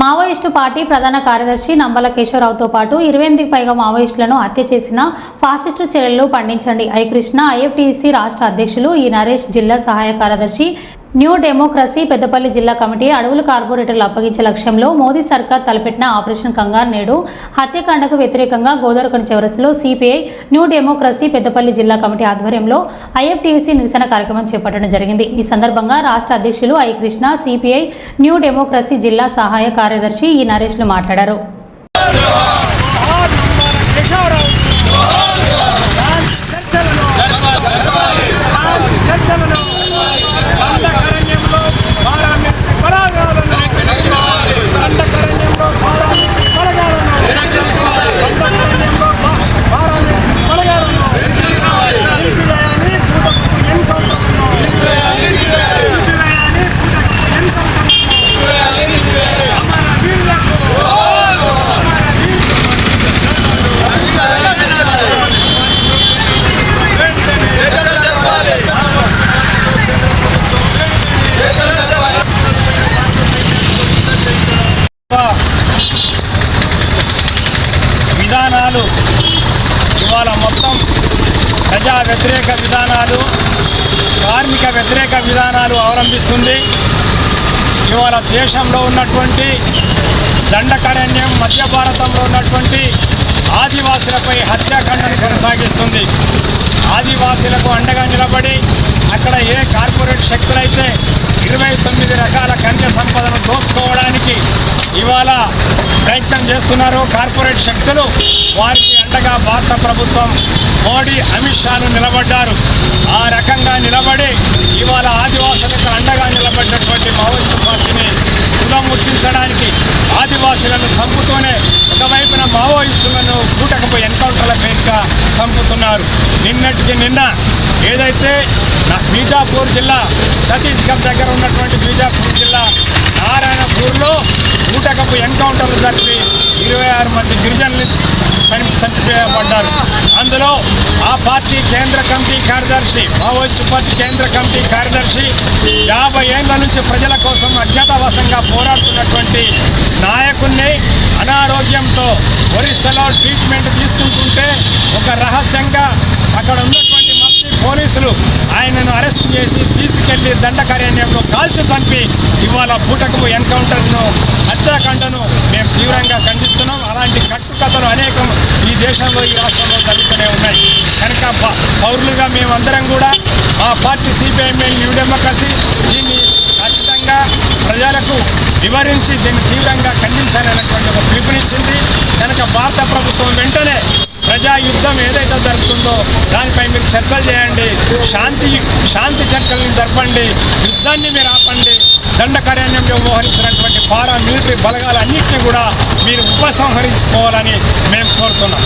Maoist party ప్రధాన కార్యదర్శి నంబల కేశవరావుతో పాటు ఇరవై ఎనిమిదికి పైగా మావోయిస్టులను హత్య చేసిన ఫాసిస్టు చర్యలు పండించండి. ఐ కృష్ణ ఐఎఫ్టీసీ రాష్ట్ర అధ్యక్షులు ఈ నరేష్ జిల్లా సహాయ కార్యదర్శి న్యూ డెమోక్రసీ పెద్దపల్లి జిల్లా కమిటీ అడవుల కార్పొరేటర్లు అప్పగించే లక్ష్యంలో మోదీ సర్కార్ తలపెట్టిన ఆపరేషన్ కంగార్ నేడు హత్యాకాండకు వ్యతిరేకంగా గోదావరికొండ చివరసలో సిపిఐ న్యూ డెమోక్రసీ పెద్దపల్లి జిల్లా కమిటీ ఆధ్వర్యంలో ఐఎఫ్టీసీ నిరసన కార్యక్రమం చేపట్టడం జరిగింది. ఈ సందర్భంగా రాష్ట్ర అధ్యక్షులు I Krishna CPI new democracy జిల్లా సహాయ కార్యదర్శి ఈ నరేష్లు మాట్లాడారు. వ్యతిరేక విధానాలు కార్మిక వ్యతిరేక విధానాలు అవలంబిస్తుంది. ఇవాళ దేశంలో ఉన్నటువంటి దండకారణ్యం మధ్య భారతంలో ఉన్నటువంటి ఆదివాసులపై హత్యాకాండను కొనసాగిస్తుంది. ఆదివాసులకు అండగా నిలబడి అక్కడ ఏ కార్పొరేట్ శక్తులైతే ఇరవై తొమ్మిది రకాల ఖనిజ సంపదను దోచుకోవడానికి ఇవాళ ప్రయత్నం చేస్తున్నారు కార్పొరేట్ శక్తులు. వారికి అండగా భారత ప్రభుత్వం మోడీ అమిత్ షాను నిలబడ్డారు. ఆ రకంగా నిలబడి ఇవాళ ఆదివాసులకు అండగా నిలబడినటువంటి మావోయిస్టు పార్టీని ముట్టించడానికి ఆదివాసులను చంపుతూనే ఒకవైపున మావోయిస్టులను కూటకపు ఎన్కౌంటర్ల పేరుగా చంపుతున్నారు. నిన్నటికి నిన్న ఏదైతే నా బీజాపూర్ జిల్లా ఛత్తీస్గఢ్ దగ్గర ఉన్నటువంటి బీజాపూర్ జిల్లా నారాయణపూర్లో కూటకపు ఎన్కౌంటర్లు జరిపి ఇరవై ఆరు మంది గిరిజనులు చని చనిపోయబడ్డారు. అందులో ఆ పార్టీ కేంద్ర కమిటీ కార్యదర్శి మావోయిస్టు పార్టీ కేంద్ర కమిటీ కార్యదర్శి యాభై ఏళ్ళ నుంచి ప్రజల కోసం అజ్ఞాతవాసంగా పోరాడుతున్నటువంటి నాయకుణ్ణి అనారోగ్యంతో ఒరిస్సాలో ట్రీట్మెంట్ తీసుకుంటుంటే ఒక రహస్యంగా అక్కడ ఉన్నటువంటి పోలీసులు ఆయనను అరెస్ట్ చేసి తీసుకెళ్ళి దండకారణ్యంలో కాల్చి చంపి ఇవాళ బూటకపు ఎన్కౌంటర్ను హత్యాకాండను మేము తీవ్రంగా ఖండిస్తున్నాం. అలాంటి కట్టుకథలు అనేకం ఈ దేశంలో ఈ రాష్ట్రంలో జరుగుతూనే ఉన్నాయి. కనుక ప- పౌరులుగా మేమందరం కూడా మా పార్టీ సిపిఐఎంఎల్ న్యూ డెమోక్రసీ దీన్ని ఖచ్చితంగా ప్రజలకు వివరించి దీన్ని తీవ్రంగా ఖండించాలనేటువంటి ఒక పిలుపునిచ్చి కనుక భారత ప్రభుత్వం వెంటనే ప్రజా యుద్ధం ఏదైతే జరుగుతుందో దానిపై మీరు చర్చలు చేయండి. శాంతి శాంతి చర్చలను జరపండి. యుద్ధాన్ని మీరు ఆపండి. దండకారణ్యంలో మోహరించినటువంటి పారా మిలిటరీ బలగాలన్నింటినీ కూడా మీరు ఉపసంహరించుకోవాలని మేము కోరుతున్నాం.